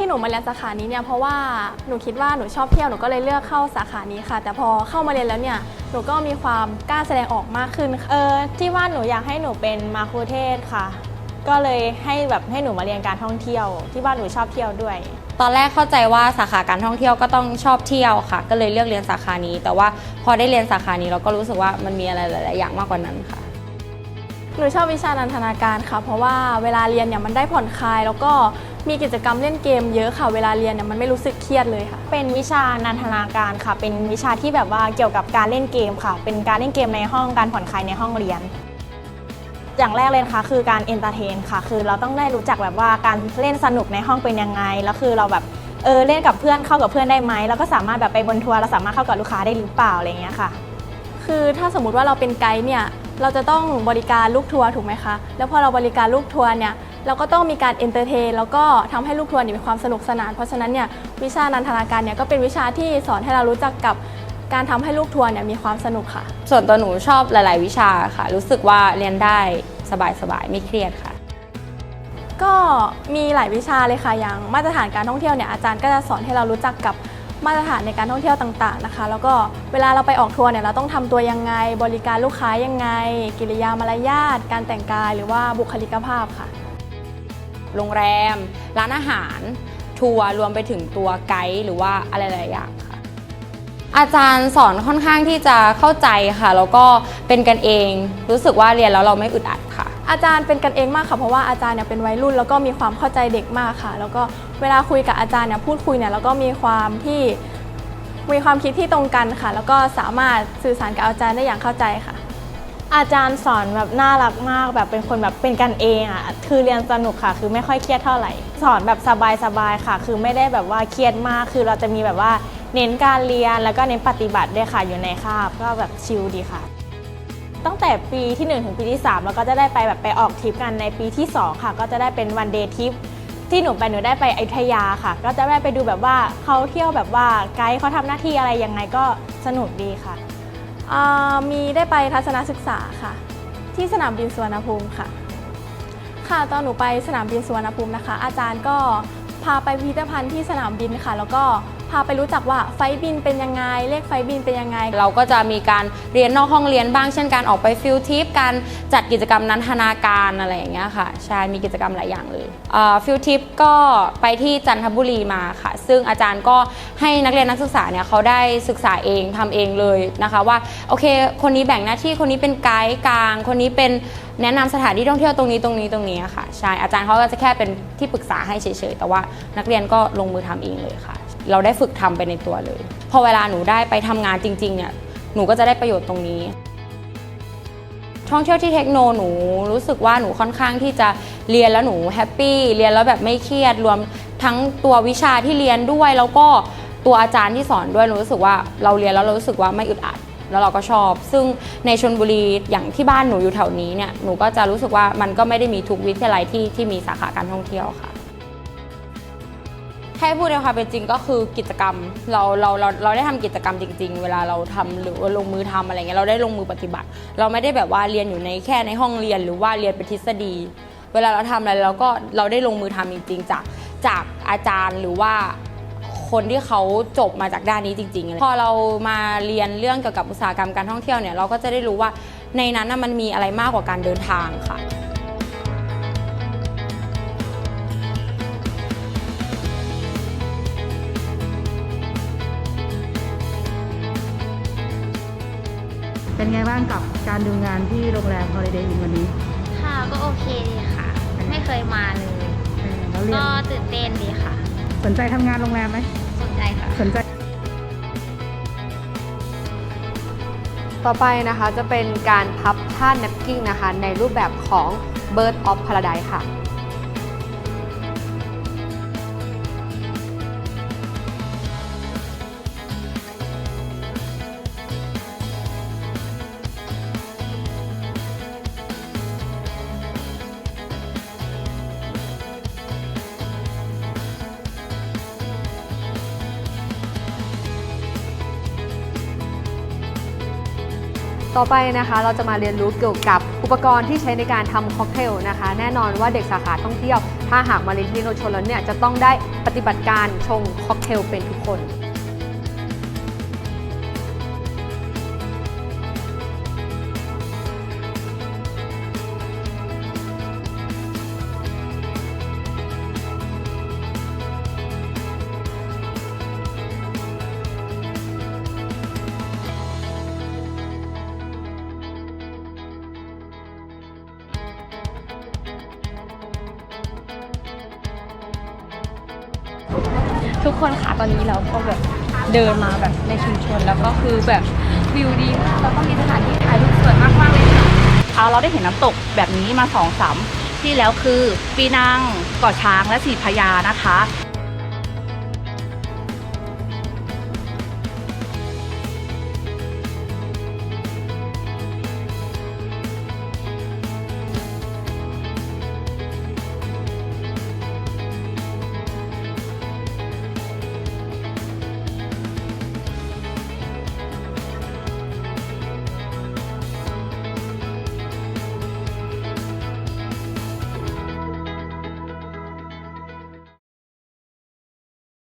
ที่หนูมาเรียนสาขานี้เนี่ยเพราะว่าหนูคิดว่าหนูชอบเที่ยวหนูก็เลยเลือกเข้าสาขานี้ค่ะ แต่พอเข้ามาเรียนแล้วเนี่ยหนูก็มีความกล้าแสดงออกมากขึ้นค่ะเออที่ว่าหนูอยากให้หนูเป็นมาคุเทศก์ค่ะ ก็เลยให้แบบให้หนูมาเรียนการท่องเที่ยว ที่ว่าหนูชอบเที่ยวด้วย ตอนแรกเข้าใจว่าสาขาการท่องเที่ยวก็ต้องชอบเที่ยวค่ะ ก็เลยเลือกเรียนสาขานี้ แต่ว่าพอได้เรียนสาขานี้เราก็รู้สึกว่ามันมีอะไรหลาย ๆ อย่างมากกว่านั้นค่ะหนูชอบวิชานันทนาการค่ะ เพราะว่าเวลาเรียนเนี่ยมันได้ผ่อนคลายแล้วก็ มีกิจกรรมเล่นเกมเยอะค่ะ เวลาเรียนเนี่ยมันไม่รู้สึกเครียดเลยค่ะ เป็นวิชานันทนาการค่ะ เป็นวิชาที่แบบว่าเกี่ยวกับการเล่นเกมค่ะ เป็นการเล่นเกมในห้องการผ่อนคลายในห้องเรียน อย่างแรกเลยนะคะคือการเอนเตอร์เทนค่ะ คือเราต้องได้รู้จักแบบว่าการเล่นสนุกในห้องเป็นยังไง แล้วคือเราแบบเออเล่นกับเพื่อนเข้ากับเพื่อนได้ไหมแล้วก็สามารถแบบไปบนทัวร์เราสามารถเข้ากับลูกค้าได้หรือเปล่าอะไรอย่างเงี้ยค่ะ คือถ้าสมมติว่าเราเป็นไกด์เนี่ย เราจะต้องบริการลูกทัวร์ถูกไหมคะ แล้วพอเราบริการลูกทัวร์เนี่ยเราก็ต้องมีการเอนเตอร์เทนแล้วก็ทำให้ลูกทัวร์เนี่ยมีความสนุกสนาน เพราะฉะนั้นเนี่ยวิชานันทนาการเนี่ยก็เป็นวิชาที่สอนให้เรารู้จักกับการทำให้ลูกทัวร์เนี่ยมีความสนุกค่ะ ส่วนตัวหนูชอบหลาย ๆ วิชาค่ะ รู้สึกว่าเรียนได้สบาย ๆ ไม่เครียดค่ะ ก็มีหลายวิชาเลยค่ะอย่างมาตรฐานการท่องเที่ยวเนี่ยอาจารย์ก็จะสอนให้เรารู้จักกับ มาตรฐานในการท่องเที่ยวต่างๆนะคะ แล้วก็เวลาเราไปออกทัวร์เนี่ยเราต้องทำตัวยังไง บริการลูกค้ายังไง กิริยามารยาทการแต่งกายหรือว่าบุคลิกภาพค่ะ โรงแรม ร้านอาหาร ทัวร์รวมไปถึงตัวไกด์หรือว่าอะไรหลายอย่างค่ะ อาจารย์สอนค่อนข้างที่จะเข้าใจค่ะ แล้วก็เป็นกันเอง รู้สึกว่าเรียนแล้วเราไม่อึดอัดค่ะ อาจารย์เป็นกันเองมากค่ะเพราะว่าอาจารย์เนี่ยเป็นวัยรุ่น แล้วก็มีความเข้าใจเด็กมากค่ะ แล้วก็เวลาคุยกับอาจารย์เนี่ยพูดคุยเนี่ยแล้วก็มีความที่มีความคิดที่ตรงกันค่ะ แล้วก็สามารถสื่อสารกับอาจารย์ได้อย่างเข้าใจค่ะ อาจารย์สอนแบบน่ารักมากแบบเป็นคนแบบเป็นกันเองอะคือเรียนสนุกค่ะ คือไม่ค่อยเครียดเท่าไหร่ สอนแบบสบายๆค่ะ คือไม่ได้แบบว่าเครียดมาก คือเราจะมีแบบว่าเน้นการเรียนแล้วก็เน้นปฏิบัติด้วยค่ะอยู่ในคาบก็แบบชิลดีค่ะ ตั้งแต่ปีที่ 1 ถึงปีที่ 3 แล้วก็จะได้ไปแบบไปออกทริปกันในปีที่ 2 ค่ะ ก็จะได้เป็นวันเดย์ทริปที่หนูไปหนูได้ไปอยุธยาค่ะ ก็จะได้ไปดูแบบว่าเขาเที่ยวแบบว่าไกด์เขาทำหน้าที่อะไรยังไงก็สนุกดีค่ะมีได้ไปทัศนศึกษาค่ะ ที่สนามบินสุวรรณภูมิค่ะ ค่ะตอนหนูไปสนามบินสุวรรณภูมินะคะ อาจารย์ก็พาไปพิพิธภัณฑ์ที่สนามบินค่ะ แล้วก็ พาไปรู้จักว่าไฟบินเป็นยังไง เลขไฟบินเป็นยังไง เราก็จะมีการเรียนนอกห้องเรียนบ้าง เช่นการออกไปฟิลทริปการจัดกิจกรรมนันทนาการอะไรอย่างเงี้ยค่ะใช่มีกิจกรรมหลายอย่างเลยฟิลทริปก็ไปที่จันทบุรีมาค่ะ ซึ่งอาจารย์ก็ให้นักเรียนนักศึกษาเนี่ยเขาได้ศึกษาเองทำเองเลยนะคะว่าโอเค คนนี้แบ่งหน้าที่คนนี้เป็นไกด์กลาง คนนี้เป็นแนะนำสถานที่ท่องเที่ยวตรงนี้ตรงนี้ตรงนี้ค่ะใช่อาจารย์เขาก็จะแค่เป็นที่ปรึกษาให้เฉยๆแต่ว่านักเรียนก็ลงมือทำเองเลยค่ะ เราได้ฝึกทำไปในตัวเลย พอเวลาหนูได้ไปทำงานจริงๆเนี่ยหนูก็จะได้ประโยชน์ตรงนี้ท่องเที่ยวที่เทคโนหนูรู้สึกว่าหนูค่อนข้างที่จะเรียนแล้วหนูแฮปปี้เรียนแล้วแบบไม่เครียดรวมทั้งตัววิชาที่เรียนด้วยแล้วก็ตัวอาจารย์ที่สอนด้วยหนูรู้สึกว่าเราเรียนแล้วเรารู้สึกว่าไม่อึดอัดแล้วเราก็ชอบ ซึ่งในชนบุรีอย่างที่บ้านหนูอยู่แถวนี้เนี่ยหนูก็จะรู้สึกว่ามันก็ไม่ได้มีทุกวิทยาลัยที่ที่มีสาขาการท่องเที่ยวค่ะ ให้พูดในความเป็นจริงก็คือกิจกรรมเราเราเราเราได้ทำกิจกรรมจริง ๆ เวลาเราทำหรือว่าลงมือทำอะไรเงี้ยเราได้ลงมือปฏิบัติ เราไม่ได้แบบว่าเรียนอยู่ในแค่ในห้องเรียนหรือว่าเรียนเป็นทฤษฎี เวลาเราทำอะไรเราก็เราได้ลงมือทำจริง ๆ จากจากอาจารย์หรือว่าคนที่เขาจบมาจากด้านนี้จริงๆ พอเรามาเรียนเรื่องเกี่ยวกับอุตสาหกรรมการท่องเที่ยวเนี่ยเราก็จะได้รู้ว่าในนั้นมันมีอะไรมากกว่าการเดินทางค่ะ เป็นไงบ้างกับการดูงานที่โรงแรม Holiday Inn วันนี้ค่ะก็โอเคดีค่ะ ไม่เคยมาเลย เออแล้วเรียนก็ตื่นเต้นดีค่ะ สนใจทำงานโรงแรมไหม สนใจค่ะ สนใจ ต่อไปนะคะจะเป็นการพับผ้าแนปกิ้งนะคะ ในรูปแบบของ Bird of Paradise ค่ะ ต่อไปนะคะเราจะมาเรียนรู้เกี่ยวกับอุปกรณ์ที่ใช้ในการทำค็อกเทลนะคะ แน่นอนว่าเด็กสาขาท่องเที่ยว ถ้าหากมาเรียนที่นี่เราชนแล้วเนี่ยจะต้องได้ปฏิบัติการชงค็อกเทลเป็นทุกคน ทุกคนค่ะตอนนี้เราก็แบบเดินมาแบบในชุมชนแล้วก็คือแบบวิวดีมากแล้วก็มีสถานที่ถ่ายรูปสวยมากๆเลยค่ะอ่าเราได้เห็นน้ำตกแบบนี้มาสองสามที่แล้วคือปีนังเกาะช้างและสีพญานะคะ